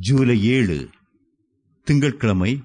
ஜூலை ஏழு திங்கட்கிழமை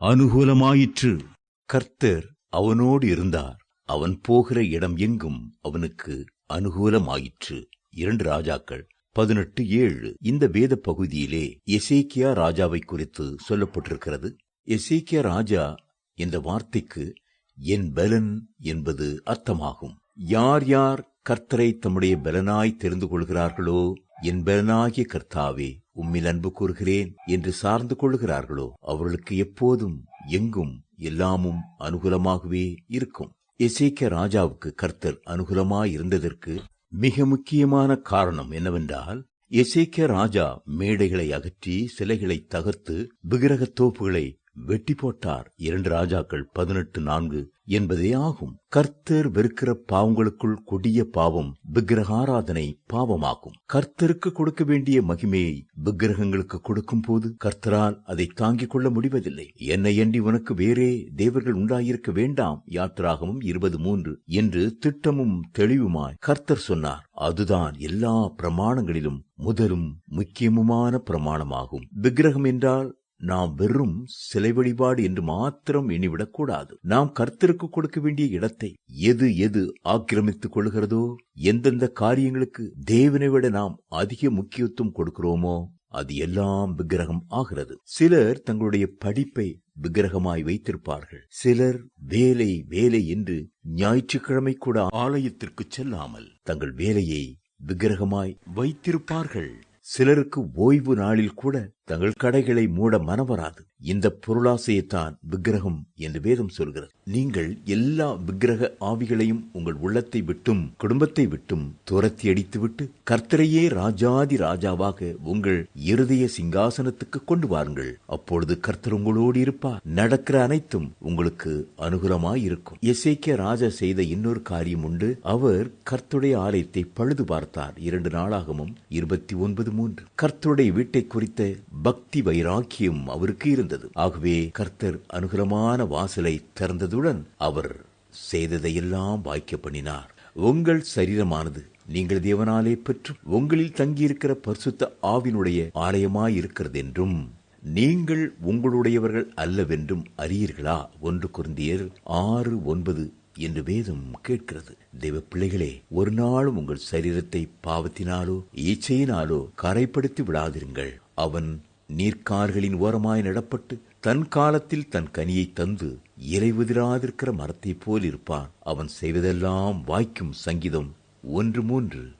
அனுகூலமாயிற்று. கர்த்தர் அவனோடு இருந்தார். அவன் போகிற இடம் எங்கும் அவனுக்கு அனுகூலமாயிற்று. இரண்டு ராஜாக்கள் பதினெட்டு ஏழு. இந்த வேத பகுதியிலே எசேக்கியா ராஜாவை குறித்து சொல்லப்பட்டிருக்கிறது. எசேக்கியா ராஜா என்ற வார்த்தைக்கு என் பலன் என்பது அர்த்தமாகும். யார் யார் கர்த்தரை தம்முடைய பலனாய் தெரிந்து கொள்கிறார்களோ என் பலனாகிய கர்த்தாவே உம்மில் அன்பு கூறுகிறேன் என்று சார்ந்து கொள்கிறார்களோ அவர்களுக்கு எப்போதும் எங்கும் எல்லாமும் அனுகூலமாகவே இருக்கும். எசேக்கிய ராஜாவுக்கு கர்த்தர் அனுகூலமாய் இருந்ததற்கு மிக முக்கியமான காரணம் என்னவென்றால் எசேக்கிய ராஜா மேடைகளை அகற்றி சிலைகளை தகர்த்து விக்கிரகத் தோப்புகளை வெட்டி போட்டார். இரண்டு ராஜாக்கள் பதினெட்டு நான்கு என்பதே ஆகும். கர்த்தர் வெறுக்கிற பாவங்களுக்குள் கொடிய பாவம் விக்கிரகாராதனை பாவமாகும். கர்த்தருக்கு கொடுக்க வேண்டிய மகிமையை விக்கிரகங்களுக்கு கொடுக்கும் போது கர்த்தரால் அதை தாங்கிக் கொள்ள முடிவதில்லை. என்னை எண்ணி உனக்கு வேறே தேவர்கள் உண்டாயிருக்க வேண்டாம். யாத்திராகமும் இருபது மூன்று என்று திட்டமும் தெளிவுமாய் கர்த்தர் சொன்னார். அதுதான் எல்லா பிரமாணங்களிலும் முதலும் முக்கியமுமான பிரமாணமாகும். விக்கிரகம் என்றால் நாம் வெறும் சிலை வழிபாடு என்று மாத்திரம் எண்ணிவிடக் கூடாது. நாம் கர்த்தருக்கு கொடுக்க வேண்டிய இடத்தை எது எது ஆக்கிரமித்துக் கொள்கிறதோ எந்தெந்த காரியங்களுக்கு தேவனை விட நாம் அதிக முக்கியத்துவம் கொடுக்கிறோமோ அது எல்லாம் விக்கிரகம் ஆகிறது. சிலர் தங்களுடைய படிப்பை விக்கிரகமாய் வைத்திருப்பார்கள். சிலர் வேலை வேலை என்று ஞாயிற்றுக்கிழமை கூட ஆலயத்திற்கு செல்லாமல் தங்கள் வேலையை விக்கிரகமாய் வைத்திருப்பார்கள். சிலருக்கு ஓய்வு நாளில் கூட தங்கள் கடைகளை மூட மனவராது. இந்த பொருளாசையைத்தான் விக்கிரகம் என்று வேதம் சொல்கிறது. நீங்கள் எல்லா விக்கிரக ஆவிகளையும் உங்கள் உள்ளத்தை விட்டும் குடும்பத்தை விட்டும் துரத்தி அடித்துவிட்டு கர்த்தரையே ராஜாதி ராஜாவாக உங்கள் இருதய சிங்காசனத்துக்கு கொண்டு வாருங்கள். அப்பொழுது கர்த்தர் உங்களோடு இருப்பார். நடக்கிற அனைத்தும் உங்களுக்கு அனுகூலமாய் இருக்கும் எசேக்கிய ராஜா செய்த இன்னொரு காரியம் உண்டு. அவர் கர்த்துடைய ஆலயத்தை பழுது பார்த்தார். இரண்டு நாளாகவும் இருபத்தி ஒன்பது மூன்று. கர்த்துடைய வீட்டை குறித்த பக்தி வைராக்கியம் அவருக்கு இருந்தது. ஆகவே கர்த்தர் அனுகூலமான வாசலை திறந்ததுடன் அவர் செய்ததையெல்லாம் வாய்க்க பண்ணினார். உங்கள் சரீரமானது நீங்கள் தேவனாலே பெற்று உங்களில் தங்கியிருக்கிற பரிசுத்த ஆவினுடைய ஆலயமாய் இருக்கிறது என்றும் நீங்கள் உங்களுடையவர்கள் அல்லவென்றும் அறியீர்களா? ஒன்று குருந்தியர் ஆறு ஒன்பது என்று வேதம் கேட்கிறது. தெய்வ பிள்ளைகளே ஒரு நாளும் உங்கள் சரீரத்தை பாவத்தினாலோ ஈச்சையினாலோ கரைப்படுத்தி விடாதிருங்கள். அவன் நீர்க்கார்களின் ஓரமாய் நடப்பட்டு தன் காலத்தில் தன் கனியை தந்து இறைவுதிராதிருக்கிற மரத்தைப் போல் இருப்பான். அவன் செய்வதெல்லாம் வாய்க்கும் சங்கீதம் ஒன்று மூன்று.